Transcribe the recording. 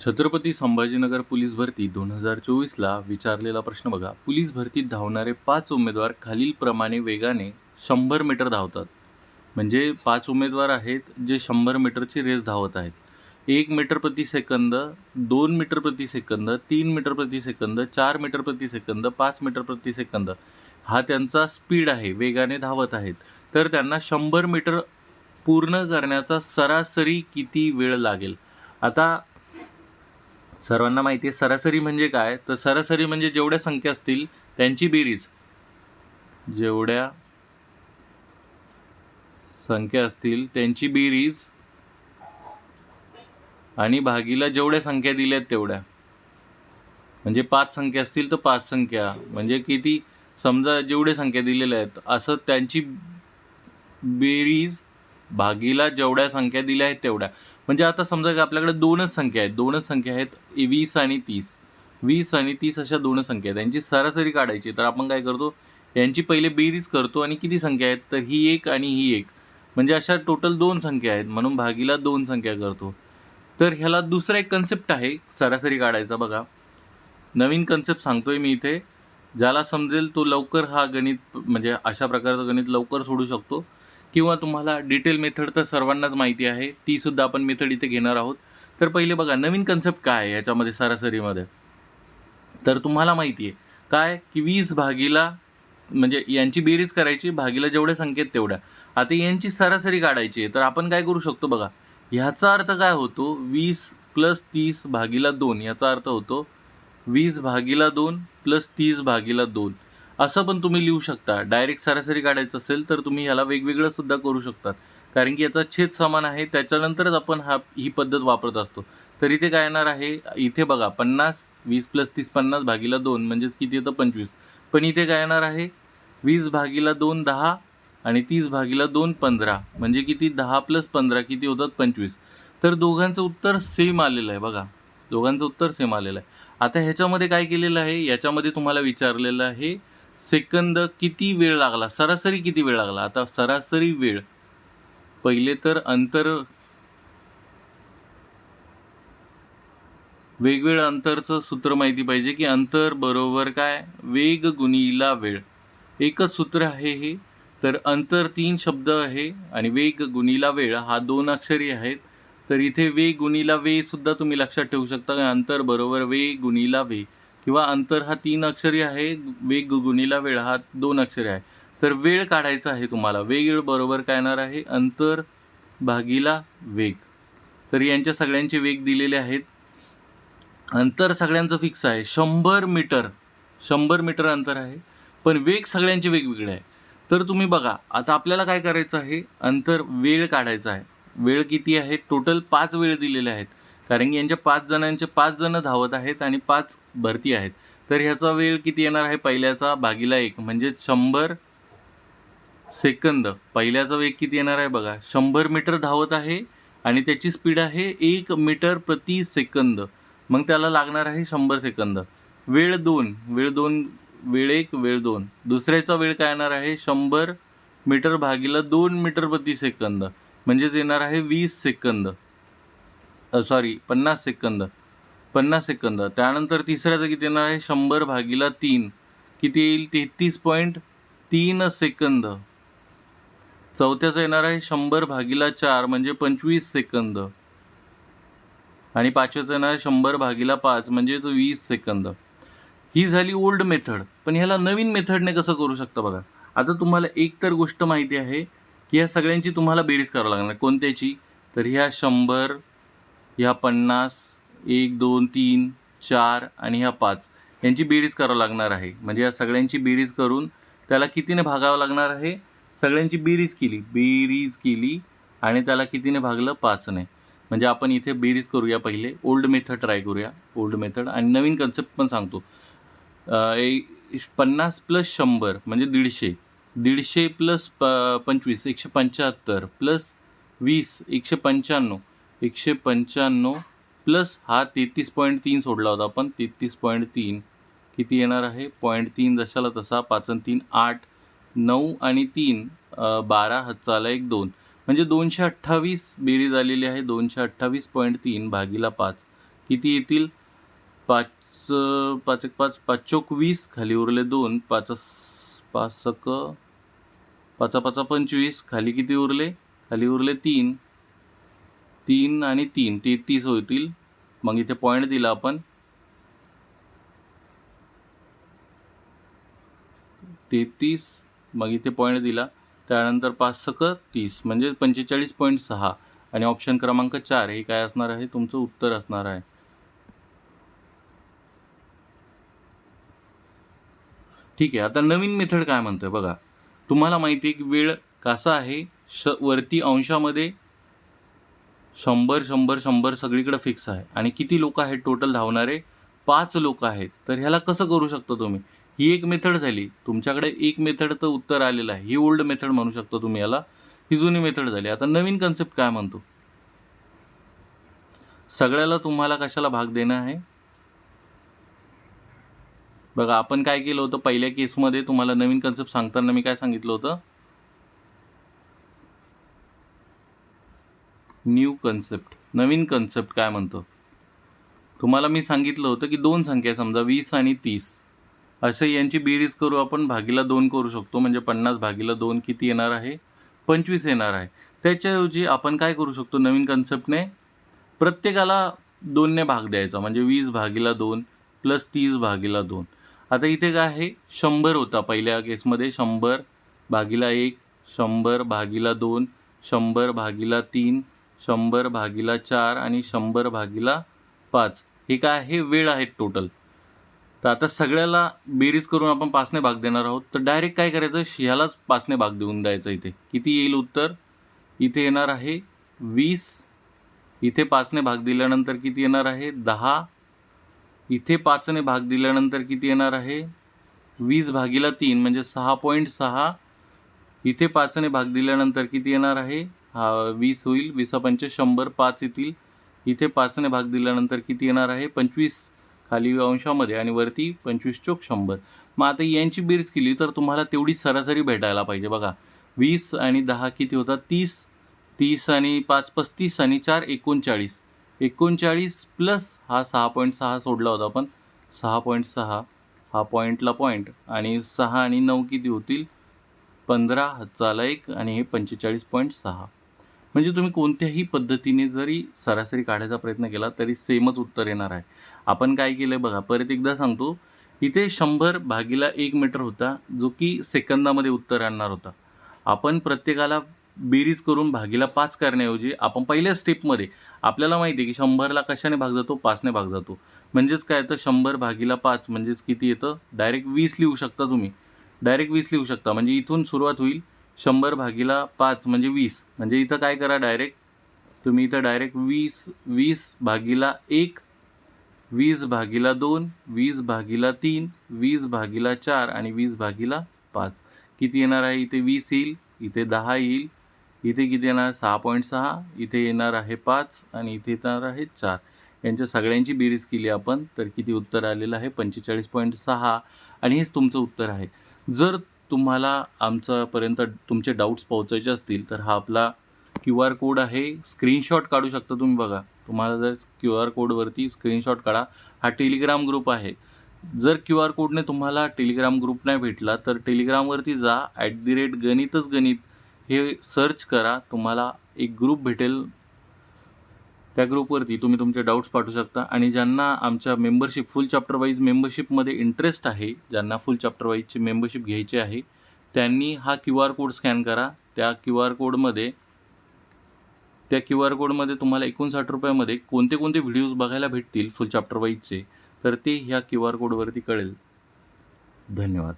Chhatrapati Sambhajinagar police भरती दोन हजार चोवीसला विचारलेला प्रश्न बघा. पोलीस भरतीत धावणारे पाच उमेदवार खालीलप्रमाणे वेगाने शंभर मीटर धावतात. म्हणजे पाच उमेदवार आहेत जे शंभर मीटरची रेस धावत आहेत. एक मीटर प्रति सेकंद दोन मीटर प्रति सेकंद तीन मीटर प्रति सेकंद चार मीटर प्रति सेकंद पाच मीटर प्रति सेकंद हा त्यांचा स्पीड आहे वेगाने धावत आहेत. तर त्यांना शंभर मीटर पूर्ण करण्याचा सरासरी किती वेळ लागेल? आता सर्वांना माहिती आहे सरासरी म्हणजे काय? तर सरासरी म्हणजे जेवढ्या संख्या असतील त्यांची बेरीज. जेवढ्या संख्या असतील त्यांची बेरीज आणि भागीला जेवढ्या संख्या दिल्यात तेवढ्या. म्हणजे पाच संख्या असतील तर पाच संख्या. म्हणजे किती? समजा जेवढ्या संख्या दिलेल्या आहेत असं त्यांची बेरीज भागीला जेवढ्या संख्या दिल्या आहेत तेवढ्या. म्हणजे आता समजा की आपल्याकडे दोनच संख्या आहेत. दोनच संख्या आहेत वीस आणि तीस. वीस आणि तीस अशा दोनच संख्या आहेत. यांची सरासरी काढायची तर आपण काय करतो? यांची पहिले बेरीज करतो आणि किती संख्या आहेत? तर ही एक आणि ही एक. म्हणजे अशा टोटल दोन संख्या आहेत. म्हणून भागीला दोन संख्या करतो. तर ह्याला दुसरा एक कन्सेप्ट आहे. सरासरी काढायचा बघा. नवीन कन्सेप्ट सांगतोय मी इथे. ज्याला समजेल तो लवकर हा गणित म्हणजे अशा प्रकारचं गणित लवकर सोडू शकतो. किंवा तुम्हाला डिटेल मेथड तर सर्वांनाच माहिती आहे. ती सुद्धा आपण मेथड इथे घेणार आहोत. तर पहिले बघा नवीन कन्सेप्ट काय आहे याच्यामध्ये सरासरीमध्ये? तर तुम्हाला माहिती आहे. काय? की वीस भागीला म्हणजे यांची बेरीज करायची भागीला जेवढ्या संख्येत तेवढ्या. आता यांची सरासरी काढायची आहे. तर आपण काय करू शकतो बघा? ह्याचा अर्थ काय होतो? वीस प्लस तीस भागीला दोन. याचा अर्थ होतो वीस भागीला दोन प्लस तीस भागीला दोन. असं पण तुम्ही लिहू शकता. डायरेक्ट सरासरी काढायचं असेल तर तुम्ही ह्याला वेगवेगळं सुद्धा करू शकतात. कारण की याचा छेद समान आहे त्याच्यानंतरच आपण हा ही पद्धत वापरत असतो. तर इथे काय येणार आहे? इथे बघा पन्नास वीस प्लस तीस पन्नास भागीला दोन म्हणजेच किती येतं? पंचवीस. पण इथे काय येणार आहे? वीस भागीला दोन दहा आणि तीस भागीला दोन पंधरा. म्हणजे किती? दहा प्लस पंधरा किती होतात? पंचवीस. तर दोघांचं उत्तर सेम आलेलं आहे बघा. दोघांचं उत्तर सेम आलेलं आहे. आता ह्याच्यामध्ये काय केलेलं आहे? याच्यामध्ये तुम्हाला विचारलेलं आहे सेकंद किती वेळ लागला? सरासरी किती वेळ लागला? आता सरासरी वेळ. पहिले तर अंतर वेगवेगळं अंतरचं सूत्र माहिती पाहिजे की अंतर बरोबर काय? वेग गुणिला वेळ. एकच सूत्र आहे हे. तर अंतर तीन शब्द आहे आणि वेग गुणिला वेळ हा दोन अक्षरी आहेत. तर इथे वे गुणिला वे सुद्धा तुम्ही लक्षात ठेवू शकता. अंतर बरोबर वे गुणिला वे. किंवा अंतर हा तीन अक्षरी आहे वेग गुणिला वेळ हा दोन अक्षरी आहे. तर वेळ काढायचा आहे तुम्हाला. वेग बरोबर काय येणार आहे? अंतर भागीला वेग. तर यांच्या सगळ्यांचे वेग दिलेले आहेत. अंतर सगळ्यांचं फिक्स आहे. शंभर मीटर. शंभर मीटर अंतर आहे. पण वेग सगळ्यांचे वेगवेगळे आहे. तर तुम्ही बघा आता आपल्याला काय करायचं आहे? अंतर वेळ काढायचा आहे. वेळ किती आहे? टोटल पाच वेळ दिलेले आहेत. कारण की यांच्या पाच जणांचे पाच जण धावत आहेत आणि पाच भरती आहेत. तर ह्याचा वेळ किती येणार आहे पहिल्याचा? भागीला एक. म्हणजे शंभर सेकंद. पहिल्याचा वेग किती येणार आहे बघा? शंभर मीटर धावत आहे आणि त्याची स्पीड आहे एक मीटर प्रति सेकंद. मग त्याला लागणार आहे शंभर सेकंद. वेळ दोन. वेळ दोन वेळ एक वेळ दोन. दुसऱ्याचा वेळ काय येणार आहे? शंभर मीटर भागीला दोन मीटर प्रति सेकंद. म्हणजेच येणार आहे वीस सेकंद. सॉरी पन्नास सेकंद. पन्नास सेकंद. त्यानंतर तिसऱ्याचं किती येणार आहे शंभर भागीला तीन. किती येईल? तेहतीस पॉईंट तीन सेकंद. चौथ्याचं येणार आहे शंभर भागीला चार म्हणजे पंचवीस सेकंद. आणि पाचव्याचं येणार आहे शंभर भागीला पाच म्हणजेच वीस सेकंद. ही झाली ओल्ड मेथड पण ह्याला नवीन मेथडने कसं करू शकता बघा. आता तुम्हाला एक तर गोष्ट माहिती आहे की ह्या सगळ्यांची तुम्हाला बेरीज करावं लागणार. कोणत्याची? तर ह्या शंभर ह्या पन्नास एक दोन तीन चार आणि ह्या पाच यांची बेरीज करावं लागणार आहे. म्हणजे या सगळ्यांची बेरीज करून त्याला कितीने भागावं लागणार आहे? सगळ्यांची बेरीज केली. बेरीज केली आणि त्याला कितीने भागलं? पाचने. म्हणजे आपण इथे बेरीज करूया पहिले. ओल्ड मेथड ट्राय करूया. ओल्ड मेथड आणि नवीन कन्सेप्ट पण सांगतो. ए- पन्नास प्लस शंभर म्हणजे दीडशे. दीडशे प्लस प पंचवीस एकशे पंच्याहत्तर प्लस वीस एकशे पंच्याण्णव. एकशे पंच्याण्णव प्लस हा तेहतीस पॉईंट तीन सोडला होता. आपण तेहतीस पॉईंट तीन किती येणार आहे? पॉईंट तीन जशाला तसा पाच आणि तीन आठ नऊ आणि तीन बारा हातचाला एक दोन. म्हणजे दोनशे अठ्ठावीस बेरीज आलेली आहे. दोनशे अठ्ठावीस पॉईंट तीन भागीला पाच. किती येतील? पाच पाच एक पाच पाच चोक वीस खाली उरले दोन. पाच पाच सक पाचा पाचा पंचवीस खाली किती उरले? खाली उरले तीन. तीन आणि तीन तेहतीस होतील. मग इथे पॉईंट दिला आपण. तेहतीस मग इथे पॉईंट दिला. त्यानंतर पाच सक तीस म्हणजे पंचेचाळीस पॉईंट सहा. आणि ऑप्शन क्रमांक चार हे काय असणार आहे? तुमचं उत्तर असणार आहे. ठीक आहे आता नवीन मेथड काय म्हणतोय? बघा. तुम्हाला माहिती आहे की वेळ कसा आहे? श वरती अंशामध्ये शंभर शंभर शंभर सगळीकडे फिक्स आहे. आणि किती लोक आहेत टोटल धावणारे? पाच लोक आहेत. तर ह्याला कसं करू शकता तुम्ही? ही एक मेथड झाली. तुमच्याकडे एक मेथडचं उत्तर आलेलं आहे. ही ओल्ड मेथड म्हणू शकतो तुम्ही याला. ही जुनी मेथड झाली. आता नवीन कन्सेप्ट काय म्हणतो? सगळ्याला तुम्हाला कशाला भाग देणं आहे? बघा आपण काय केलं होतं? पहिल्या केसमध्ये तुम्हाला नवीन कन्सेप्ट सांगताना मी काय सांगितलं होतं? न्यू कन्सेप्ट नवीन कन्सेप्ट काय म्हणतो? तुम्हाला मी सांगितलं होतं की दोन संख्या समजा वीस आणि तीस. असे यांची बेरीज करू आपण भागीला दोन करू शकतो म्हणजे पन्नास भागीला दोन किती येणार आहे? पंचवीस येणार आहे. त्याच्याऐवजी आपण काय करू शकतो नवीन कन्सेप्टने? प्रत्येकाला दोनने भाग द्यायचा म्हणजे वीस भागीला दोन प्लस तीस भागीला दोन. आता इथे काय आहे? शंभर होता पहिल्या केसमध्ये शंभर भागीला एक शंभर भागीला दोन शंभर भागीला तीन शंभर भागीला चार आणि शंभर भागीला पाच. हे काय? आहे वेळ आहेत टोटल तर आता सगळ्याला बेरीज करून आपण पाचने भाग देणार आहोत. तर डायरेक्ट काय करायचं? ह्यालाच पाचने भाग देऊन द्यायचं इथे. किती येईल उत्तर? इथे येणार आहे वीस. इथे पाचने भाग दिल्यानंतर किती येणार आहे? दहा. इथे पाचने भाग दिल्यानंतर किती येणार आहे? वीस भागीला तीन म्हणजे सहा पॉईंट सहा. इथे पाचने भाग दिल्यानंतर किती येणार आहे? हा वीस होईल वीसा पंच शंभर पाच येतील. इथे पाचने भाग दिल्यानंतर किती येणार आहे? पंचवीस खाली अंशामध्ये आणि वरती पंचवीस चोक शंभर. मग आता यांची बेरीज केली तर तुम्हाला तेवढी सरासरी भेटायला पाहिजे. बघा वीस आणि दहा किती होतात? तीस. तीस आणि पाच पस्तीस आणि चार एकोणचाळीस. एकोणचाळीस प्लस हा सहा पॉईंट सहा सोडला होता आपण सहा पॉईंट सहा हा पॉईंटला पॉईंट. आणि सहा आणि नऊ किती होतील? पंधरा हातचाला एक आणि हे पंचेचाळीस पॉईंट सहा. म्हणजे तुम्ही कोणत्याही पद्धतीने जरी सरासरी काढायचा प्रयत्न केला तरी सेमच उत्तर येणार आहे. आपण काय केलं आहे बघा परत एकदा सांगतो इथे शंभर भागीला एक मीटर होता जो की सेकंदामध्ये उत्तर आणणार होता. आपण प्रत्येकाला बेरीज करून भागीला पाच करण्याऐवजी आपण पहिल्या स्टेपमध्ये आपल्याला माहिती आहे की शंभरला कशाने भाग जातो पाचने भाग जातो. म्हणजेच काय तर शंभर भागीला पाच म्हणजेच किती येतं? डायरेक्ट वीस लिहू शकता तुम्ही. डायरेक्ट वीस लिहू शकता. म्हणजे इथून सुरुवात होईल शंभर भागीला पाच म्हणजे वीस. म्हणजे इथं काय करा डायरेक्ट तुम्ही इथं डायरेक्ट वीस वीस भागीला एक वीस भागीला दोन वीस भागीला तीन वीस भागीला चार आणि वीस भागीला पाच. किती येणार आहे? इथे वीस येईल इथे दहा येईल इथे किती येणार? सहा पॉईंट सहा इथे येणार आहे पाच आणि इथे येणार आहे चार. यांच्या सगळ्यांची बेरीज केली आपण तर किती उत्तर आलेलं आहे? पंचेचाळीस पॉईंट सहा. आणि हेच तुमचं उत्तर आहे. जर तुम्हाला आमच्यापर्यंत तुमचे डाऊट्स पोहोचायचे असतील तर हा आपला क्यू आर कोड आहे. स्क्रीनशॉट काढू शकता तुम्ही बघा. तुम्हाला जर क्यू आर कोडवरती स्क्रीनशॉट काढा. हा टेलिग्राम ग्रुप आहे. जर क्यू आर कोडने तुम्हाला टेलिग्राम ग्रुप नाही भेटला तर टेलिग्रामवरती जा. ॲट दी रेट गणितच गणित हे सर्च करा. तुम्हाला एक ग्रुप भेटेल. त्या ग्रुपवरती तुम्ही तुमचे डाऊट्स पाठवू शकता. आणि ज्यांना आमच्या मेंबरशिप फुल चॅप्टर वाईज मेंबरशिपमध्ये इंटरेस्ट आहे ज्यांना फुल चॅप्टर वाईजची मेंबरशिप घ्यायची आहे त्यांनी हा क्यू आर कोड स्कॅन करा. त्या क्यू आर कोडमध्ये त्या क्यू आर कोडमध्ये तुम्हाला एकोणसाठ रुपयामध्ये कोणते कोणते व्हिडिओज बघायला भेटतील फुल चॅप्टर वाईजचे तर ते ह्या क्यू आर कोडवरती कळेल. धन्यवाद.